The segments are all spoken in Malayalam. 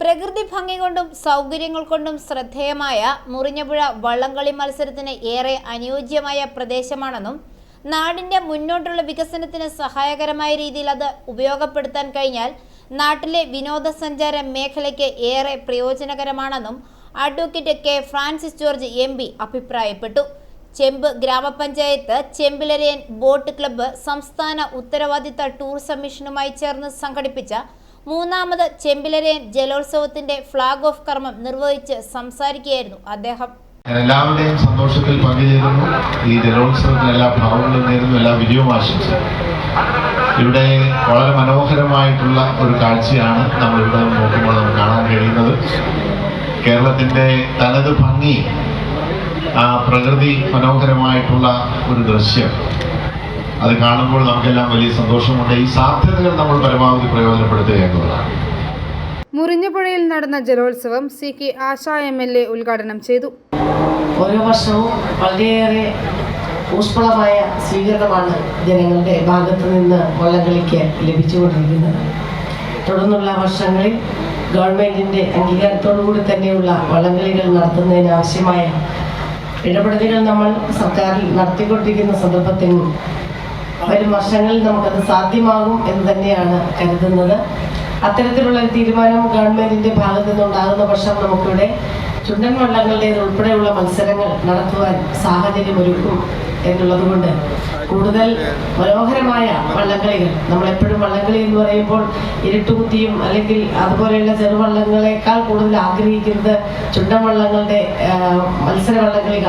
പ്രകൃതി ഭംഗി കൊണ്ടും സൗകര്യങ്ങൾ കൊണ്ടും ശ്രദ്ധേയമായ മുറിഞ്ഞപുഴ വള്ളംകളി മത്സരത്തിന് ഏറെ അനുയോജ്യമായ പ്രദേശമാണെന്നും നാടിന്റെ മുന്നോട്ടുള്ള വികസനത്തിന് സഹായകരമായ രീതിയിൽ അത് ഉപയോഗപ്പെടുത്താൻ കഴിഞ്ഞാൽ നാട്ടിലെ വിനോദസഞ്ചാര മേഖലയ്ക്ക് ഏറെ പ്രയോജനകരമാണെന്നും advocate K Francis George M അഭിപ്രായപ്പെട്ടു. ചെമ്പ് ഗ്രാമപഞ്ചായത്ത് ചെമ്പിലരയൻ ബോട്ട് ക്ലബ്ബ് സംസ്ഥാന ഉത്തരവാദിത്ത ടൂറിസം മിഷനുമായി ചേർന്ന് സംഘടിപ്പിച്ച മൂന്നാമത് ചെമ്പിലരയൻ ജലോത്സവത്തിന്റെ ഫ്ളാഗ് ഓഫ് കർമ്മം നിർവഹിച്ച് സംസാരിക്കുകയായിരുന്നു അദ്ദേഹം. എല്ലാവരുടെയും സന്തോഷത്തിൽ പങ്കുചേരുന്നു. ഈ ജലോത്സവത്തിന് എല്ലാ ഭാവങ്ങളും നേരുന്നു. എല്ലാ വിജയവും ആശിച്ചു ഇവിടെ വളരെ മനോഹരമായിട്ടുള്ള ഒരു കാഴ്ചയാണ് നമ്മളിവിടെ നോക്കുമ്പോൾ നമുക്ക് കാണാൻ കഴിയുന്നത്. കേരളത്തിന്റെ തനത് ഭംഗി ആ പ്രകൃതി മനോഹരമായിട്ടുള്ള ഒരു ദൃശ്യം. അത് കാണുമ്പോൾ നമുക്കെല്ലാം വലിയ സന്തോഷമുണ്ട്. ഈ സാധ്യതകൾ നമ്മൾ പരമാവധി പ്രയോജനപ്പെടുത്തുക എന്നുള്ളതാണ്. മുറിഞ്ഞപുഴയിൽ നടന്ന ജലോത്സവം C K Asha M L A ഉദ്ഘാടനം ചെയ്തു. ഓരോ വർഷവും വളരെയേറെ ഊഷ്മളമായ സ്വീകരണമാണ് ജനങ്ങളുടെ ഭാഗത്ത് നിന്ന് വള്ളംകളിക്ക് ലഭിച്ചുകൊണ്ടിരിക്കുന്നത്. തുടർന്നുള്ള വർഷങ്ങളിൽ ഗവൺമെന്റിന്റെ അംഗീകാരത്തോടുകൂടി തന്നെയുള്ള വള്ളംകളികൾ നടത്തുന്നതിന് ആവശ്യമായ ഇടപെടലുകൾ നമ്മൾ സർക്കാരിൽ നടത്തിക്കൊണ്ടിരിക്കുന്ന സന്ദർഭത്തിൽ വരും വർഷങ്ങളിൽ നമുക്കത് സാധ്യമാകും എന്ന് തന്നെയാണ് കരുതുന്നത്. അത്തരത്തിലുള്ള തീരുമാനം ഗവൺമെന്റിന്റെ ഭാഗത്തു നിന്നുണ്ടാകുന്ന പക്ഷം നമുക്കിവിടെ ചുണ്ടൻ വള്ളങ്ങളുടേത് ഉൾപ്പെടെയുള്ള മത്സരങ്ങൾ നടത്തുവാൻ സാഹചര്യമൊരുക്കും എന്നുള്ളത് എന്നുള്ളതുകൊണ്ട് കൂടുതൽ മനോഹരമായ വള്ളംകളികൾ നമ്മളെപ്പോഴും വള്ളംകളി എന്ന് പറയുമ്പോൾ ഇരുട്ടുകുത്തിയും അല്ലെങ്കിൽ അതുപോലെയുള്ള ചെറുവള്ളങ്ങളെക്കാൾ കൂടുതൽ ആഗ്രഹിക്കുന്നത് ചുണ്ടൻവള്ളങ്ങളുടെ മത്സര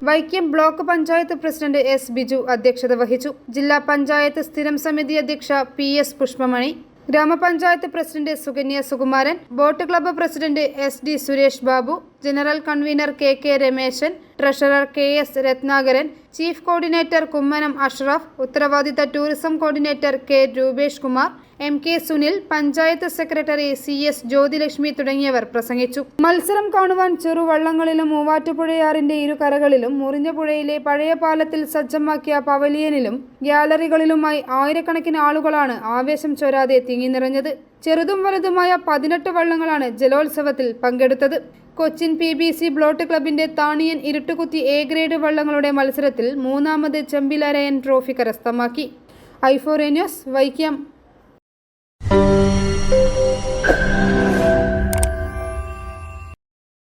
Vaikom block panchayat president S Biju അധ്യക്ഷത വഹിച്ചു. ജില്ലാ പഞ്ചായത്ത് സ്ഥിരം സമിതി അധ്യക്ഷ പി എസ് പുഷ്പമണി. ഗ്രാമപഞ്ചായത്ത് president Sukanya Sukumaran. Boat club president S D Suresh Babu. General convener K K Rameshan treasurer K S Ratnakaran chief coordinator Kummanam Ashraf ഉത്തരവാദിത്ത tourism coordinator K Rupesh Kumar M K Sunil panchayat secretary C S Jyothilakshmi തുടങ്ങിയവർ പ്രസംഗിച്ചു. മത്സരം കാണുവാൻ ചെറുവള്ളങ്ങളിലും മൂവാറ്റുപുഴയാറിന്റെ ഇരുകരകളിലും മുറിഞ്ഞപുഴയിലെ പഴയ പാലത്തിൽ സജ്ജമാക്കിയ പവലിയനിലും ഗ്യാലറികളിലുമായി ആയിരക്കണക്കിന് ആളുകളാണ് ആവേശം ചോരാതെ തിങ്ങി നിറഞ്ഞത്. ചെറുതും വലുതുമായ പതിനെട്ട് വള്ളങ്ങളാണ് ജലോത്സവത്തിൽ പങ്കെടുത്തത്. Cochin P B C boat ക്ലബിന്റെ താണിയൻ ഇരുട്ടുകുത്തി എ ഗ്രേഡ് വള്ളങ്ങളുടെ മത്സരത്തിൽ മൂന്നാമത് ചെമ്പിലരയൻ ട്രോഫി കരസ്ഥമാക്കി. ഐഫോറേന്യൂസ് വൈക്കം.